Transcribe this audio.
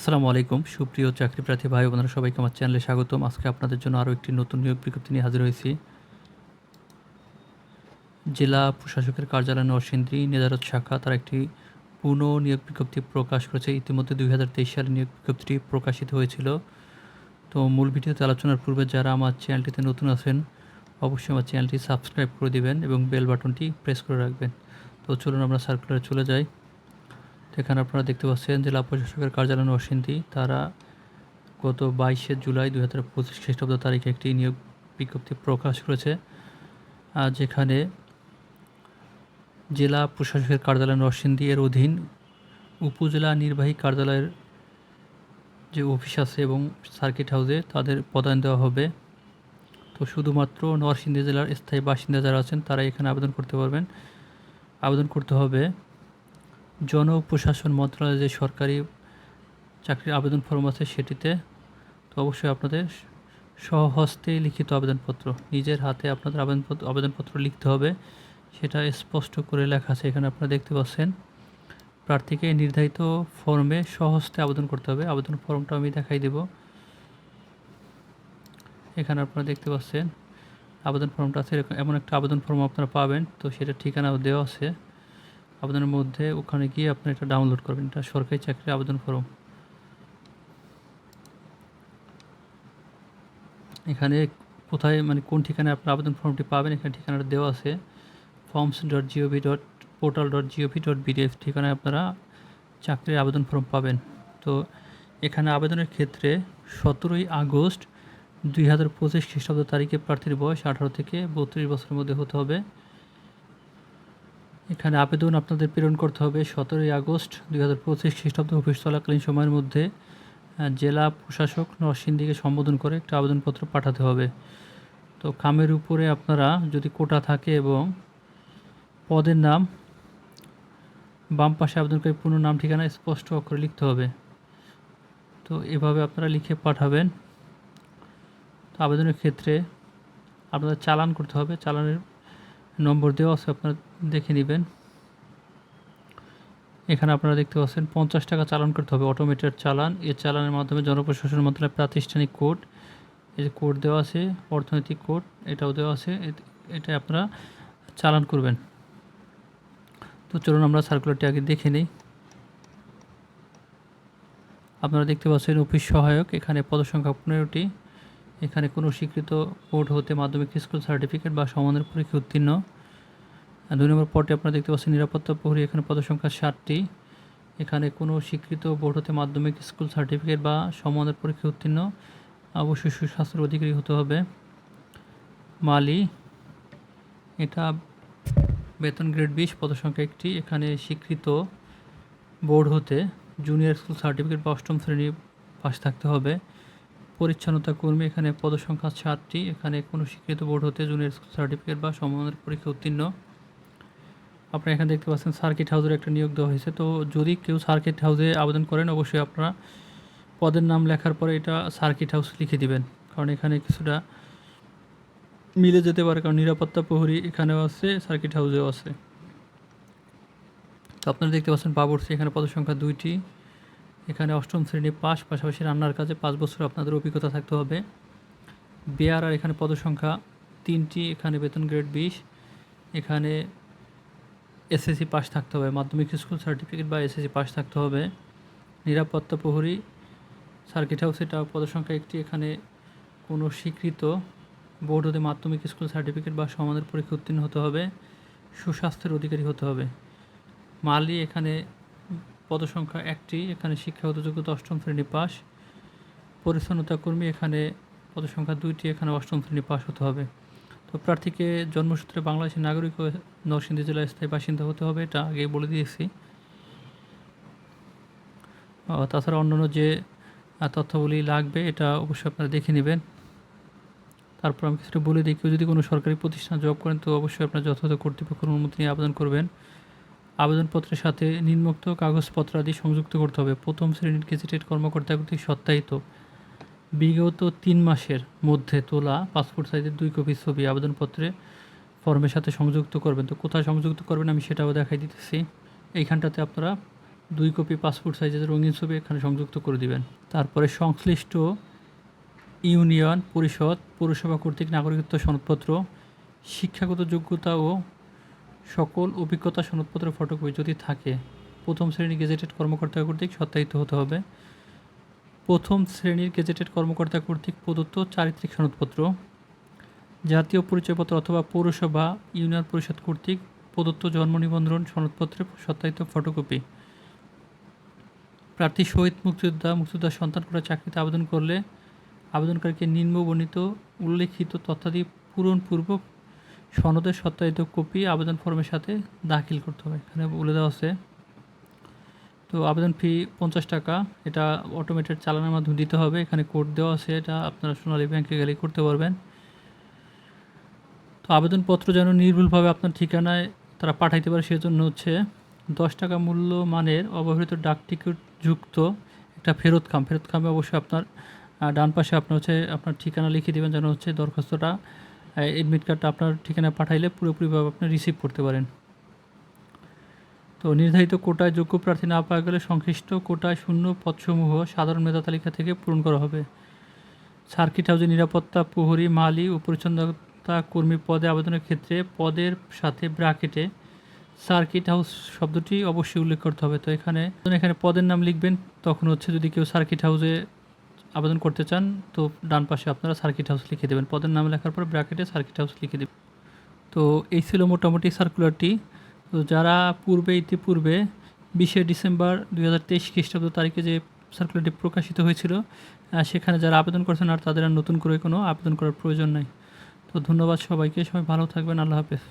আসসালামু আলাইকুম। সুপ্রিয় চাকরি প্রার্থী ভাই বোনেরা, সবাইকে আমার চ্যানেলে স্বাগতম। আজকে আপনাদের জন্য আরও একটি নতুন নিয়োগ বিজ্ঞপ্তি নিয়ে হাজির হয়েছি। জেলা প্রশাসকের কার্যালয় নরসিংদী, নেজারত শাখা তার একটি পুনঃ নিয়োগ বিজ্ঞপ্তি প্রকাশ করেছে। ইতিমধ্যে দুই হাজার তেইশ সালে নিয়োগ বিজ্ঞপ্তিটি প্রকাশিত হয়েছিল। তো মূল ভিডিওতে আলোচনার পূর্বে যারা আমার চ্যানেলটিতে নতুন আছেন, অবশ্যই আমার চ্যানেলটি সাবস্ক্রাইব করে দিবেন এবং বেল বাটনটি প্রেস করে রাখবেন। তো চলুন আমরা সার্কুলারে চলে যাই। তো এখানে আপনারা দেখতে পাচ্ছেন জেলা প্রশাসকের কার্যালয় নরসিংদী, তারা গত বাইশে জুলাই দুই হাজার পঁচিশ খ্রিস্টাব্দ তারিখে একটি নিয়োগ বিজ্ঞপ্তি প্রকাশ করেছে আর যেখানে জেলা প্রশাসকের কার্যালয় নরসিংদী এর অধীন উপজেলা নির্বাহী কার্যালয়ের যে অফিস আছে এবং সার্কিট হাউসে তাদের পদায়ন দেওয়া হবে। তো শুধুমাত্র নরসিংদী জেলার স্থায়ী বাসিন্দা যারা আছেন তারা এখানে আবেদন করতে পারবেন। আবেদন করতে হবে জনপ্রশাসন মন্ত্রণালয়ের যে সরকারি চাকরির আবেদন ফর্ম আছে সেটিতে তো অবশ্যই আপনাদের স্বহস্তে লিখিত আবেদনপত্র, নিজের হাতে আপনাদের আবেদনপত্র আবেদনপত্র লিখতে হবে। সেটা স্পষ্ট করে লেখা আছে এখানে আপনারা দেখতে পাচ্ছেন। প্রার্থীকে নির্ধারিত ফর্মে স্বহস্তে আবেদন করতে হবে। আবেদন ফর্মটা আমি দেখাই দেব। এখানে আপনারা দেখতে পাচ্ছেন, আবেদন ফর্মটা আছে এমন একটা আবেদন ফর্ম আপনারা পাবেন। তো সেটা ঠিকানা দেওয়া আছে। আবেদনের মধ্যে ওখানে গিয়ে আপনি এটা ডাউনলোড করবেন। এটা সরকারি চাকরির আবেদন ফর্ম এখানে কোথায় মানে কোন ঠিকানায় আপনার আবেদন ফর্মটি পাবেন, এখানে ঠিকানাটা দেওয়া আছে। Forms dot GOV dot portal dot GOV dot BDF ঠিকানায় আপনারা চাকরির আবেদন ফর্ম পাবেন। তো এখানে আবেদনের ক্ষেত্রে সতেরোই আগস্ট দুই হাজার পঁচিশ খ্রিস্টাব্দ তারিখে প্রার্থীর বয়স আঠারো থেকে বত্রিশ বছরের মধ্যে হতে হবে। এখানে আবেদন আপনাদের প্রেরণ করতে হবে সতেরোই আগস্ট দুই হাজার পঁচিশ খ্রিস্টাব্দ অফিস চলাকালীন সময়ের মধ্যে জেলা প্রশাসক নরসিংদীকে সম্বোধন করে একটা আবেদনপত্র পাঠাতে হবে। তো কামের উপরে আপনারা যদি কোটা থাকে এবং পদের নাম, বাম পাশে আবেদনকারী পূর্ণ নাম, ঠিকানা স্পষ্ট অক্ষরে লিখতে হবে। তো এভাবে আপনারা লিখে পাঠাবেন। তো আবেদনের ক্ষেত্রে আপনাদের চালান করতে হবে। চালানের নম্বর দেওয়া আছে, আপনারা দেখে নেবেন। এখানে আপনারা দেখতে পাচ্ছেন, পঞ্চাশ টাকা চালান করতে হবে অটোমেটেড চালান। এই চালানের মাধ্যমে জনপ্রশাসন মন্ত্রণালয়ের প্রাতিষ্ঠানিক কোড, এই যে কোড দেওয়া আছে, অর্থনৈতিক কোড, এটাও দেওয়া আছে এটা আপনারা চালান করবেন। তো চলুন আমরা সার্কুলারটি আগে দেখে নিই। আপনারা দেখতে পাচ্ছেন, অফিস সহায়ক, এখানে পদসংখ্যা পনেরোটি এখানে কোনো স্বীকৃত বোর্ড হতে মাধ্যমিক স্কুল সার্টিফিকেট বা সমানের পরীক্ষা উত্তীর্ণ। দুই নম্বর পটে আপনারা দেখতে পাচ্ছেন, নিরাপত্তা প্রহরী, এখানে পদসংখ্যা ষাটটি এখানে কোনো স্বীকৃত বোর্ড হতে মাধ্যমিক স্কুল সার্টিফিকেট বা সমানের পরীক্ষা উত্তীর্ণ। অবশ্যই সুস্বাস্থ্যের অধিকারী হতে হবে। মালি, এটা বেতন গ্রেড বিশ পদসংখ্যা একটি। এখানে স্বীকৃত বোর্ড হতে জুনিয়র স্কুল সার্টিফিকেট বা অষ্টম শ্রেণি পাশ থাকতে হবে। পরিচ্ছন্নতা কর্মী, এখানে পদসংখ্যা সাতটি, এখানে কোনো স্বীকৃত বোর্ড হতে জুনিয়র সার্টিফিকেট বা সমানের পরীক্ষা উত্তীর্ণ। আপনারা এখানে দেখতে পাচ্ছেন সার্কিট হাউসের একটা নিয়োগ দেওয়া হয়েছে। তো যদি কেউ সার্কিট হাউসে আবেদন করেন, অবশ্যই আপনারা পদের নাম লেখার পরে এটা সার্কিট হাউস লিখে দিবেন। কারণ এখানে কিছুটা মিলে যেতে পারে, কারণ নিরাপত্তা প্রহরী এখানেও আছে, সার্কিট হাউসেও আছে। তো আপনারা দেখতে পাচ্ছেন বাবরসি এখানে পদসংখ্যা দুইটি। এখানে অষ্টম শ্রেণি পাস পাশাপাশি রান্নার কাজে পাঁচ বছর আপনাদের অভিজ্ঞতা থাকতে হবে। বিআর আর এখানে পদসংখ্যা তিনটি, এখানে বেতন গ্রেড বিশ, এখানে এসএসসি পাস থাকতে হবে, মাধ্যমিক স্কুল সার্টিফিকেট বা এসএসসি পাস থাকতে হবে। নিরাপত্তা প্রহরী সার্কিট হাউস এটা পদসংখ্যা একটি, এখানে কোনো স্বীকৃত বোর্ড হতে মাধ্যমিক স্কুল সার্টিফিকেট বা সমানের পরীক্ষা উত্তীর্ণ হতে হবে। সুস্বাস্থ্যের অধিকারী হতে হবে। মালি এখানে পদসংখ্যা একটি এখানে শিক্ষাগত যোগ্যতা অষ্টম শ্রেণি পাস পরিচ্ছন্নতা কর্মী এখানে পদসংখ্যা দুইটি এখানে অষ্টম শ্রেণি পাস হতে হবে। তো প্রার্থীকে জন্মসূত্রে বাংলাদেশের নাগরিক ও নরসিংদী জেলার স্থায়ী বাসিন্দা হতে হবে এটা আগেই বলে দিয়েছি। তাছাড়া অন্যান্য যে আহ, তথ্যাবলী লাগবে এটা অবশ্যই আপনারা দেখে নেবেন। তারপর আমি কিছুটা বলে দিই কেউ যদি কোনো সরকারি প্রতিষ্ঠান জব করেন তো অবশ্যই আপনার যথাযথ কর্তৃপক্ষের অনুমতি নিয়ে আবেদন করবেন। আবেদনপত্রের সাথে নিম্নোক্ত কাগজপত্র আদি সংযুক্ত করতে হবে। প্রথম শ্রেণির গেজেটেড কর্মকর্তা কর্তৃক সত্যায়িত। বিগত তিন মাসের মধ্যে তোলা পাসপোর্ট সাইজের দুই কপি ছবি আবেদনপত্রে ফর্মের সাথে সংযুক্ত করবেন। তো কোথায় সংযুক্ত করবেন আমি সেটাও দেখাই দিতেছি। এইখানটাতে আপনারা দুই কপি পাসপোর্ট সাইজের রঙিন ছবি এখানে সংযুক্ত করে দিবেন। তারপরে সংশ্লিষ্ট ইউনিয়ন পরিষদ, পৌরসভা কর্তৃক নাগরিকত্ব সনদপত্র, শিক্ষাগত যোগ্যতা ও সকল অভিজ্ঞতা সনদপত্র ফটোকপি যদি থাকে, প্রথম শ্রেণির গেজেটেড কর্মকর্তা কর্তৃক সত্যায়িত হতে হবে। প্রথম শ্রেণির গেজেটেড কর্মকর্তা কর্তৃক প্রদত্ত চারিত্রিক সনদপত্র, জাতীয় পরিচয়পত্র অথবা পৌরসভা, ইউনিয়ন পরিষদ কর্তৃক প্রদত্ত জন্ম নিবন্ধন সনদপত্রের সত্যায়িত ফটোকপি প্রার্থী শহীদ মুক্তিযোদ্ধা, মুক্তিযোদ্ধার সন্তান করা চাকরিতে আবেদন করলে আবেদনকারীকে নিম্নবর্ণিত উল্লেখিত তথ্যাদি পূরণপূর্বক সনদের সত্যায়িত কপি আবেদন ফর্মের সাথে দাখিল করতে হবে। এখানে বলে দেওয়া আছে, তো আবেদন ফি পঞ্চাশ টাকা। এটা অটোমেটেড চালানোর মাধ্যমে দিতে হবে। এখানে কোড দেওয়া আছে, এটা আপনারা সোনালী ব্যাংকে গেলে করতে পারবেন। তো আবেদনপত্র যেন নির্ভুলভাবে আপনার ঠিকানায় তারা পাঠাইতে পারে সেজন্য হচ্ছে দশ টাকা মূল্য মানের অব্যবহৃত ডাক টিকিট যুক্ত একটা ফেরত খাম। ফেরত খামে অবশ্যই আপনার ডান পাশে আপনার হচ্ছে, আপনার ঠিকানা লিখে দেবেন যেন হচ্ছে দরখাস্তটা। এডমিট কার্ডটা আপনার ঠিকানায় পাঠাইলে পুরোপুরিভাবে আপনি রিসিভ করতে পারেন। তো নির্ধারিত কোটায় যোগ্য প্রার্থী না পাওয়া গেলে সংশ্লিষ্ট কোটায় শূন্য পদসমূহ সাধারণ মেধা তালিকা থেকে পূরণ করা হবে। সার্কিট হাউসে নিরাপত্তা, প্রহরী, মালি ও পরিচ্ছন্নতা কর্মী পদে আবেদনের ক্ষেত্রে পদের সাথে ব্র্যাকেটে সার্কিট হাউস শব্দটি অবশ্যই উল্লেখ করতে হবে। তো এখানে এখানে পদের নাম লিখবেন, তখন হচ্ছে যদি কেউ সার্কিট হাউসে আবেদন করতে চান, তো ডান পাশে আপনারা সার্কিট হাউস লিখে দেবেন। পদের নাম লেখার পর ব্র্যাকেটে সার্কিট হাউস লিখে দেবেন। তো এই ছিল মোটামুটি সার্কুলারটি তো যারা পূর্বে, ইতিপূর্বে বিশে ডিসেম্বর দুই হাজার তেইশ খ্রিস্টাব্দ তারিখে যে সার্কুলারটি প্রকাশিত হয়েছিল সেখানে যারা আবেদন করছেন আর তাদের আর নতুন করে কোনো আবেদন করার প্রয়োজন নাই। তো ধন্যবাদ সবাইকে। সবাই ভালো থাকবেন। আল্লাহ হাফেজ।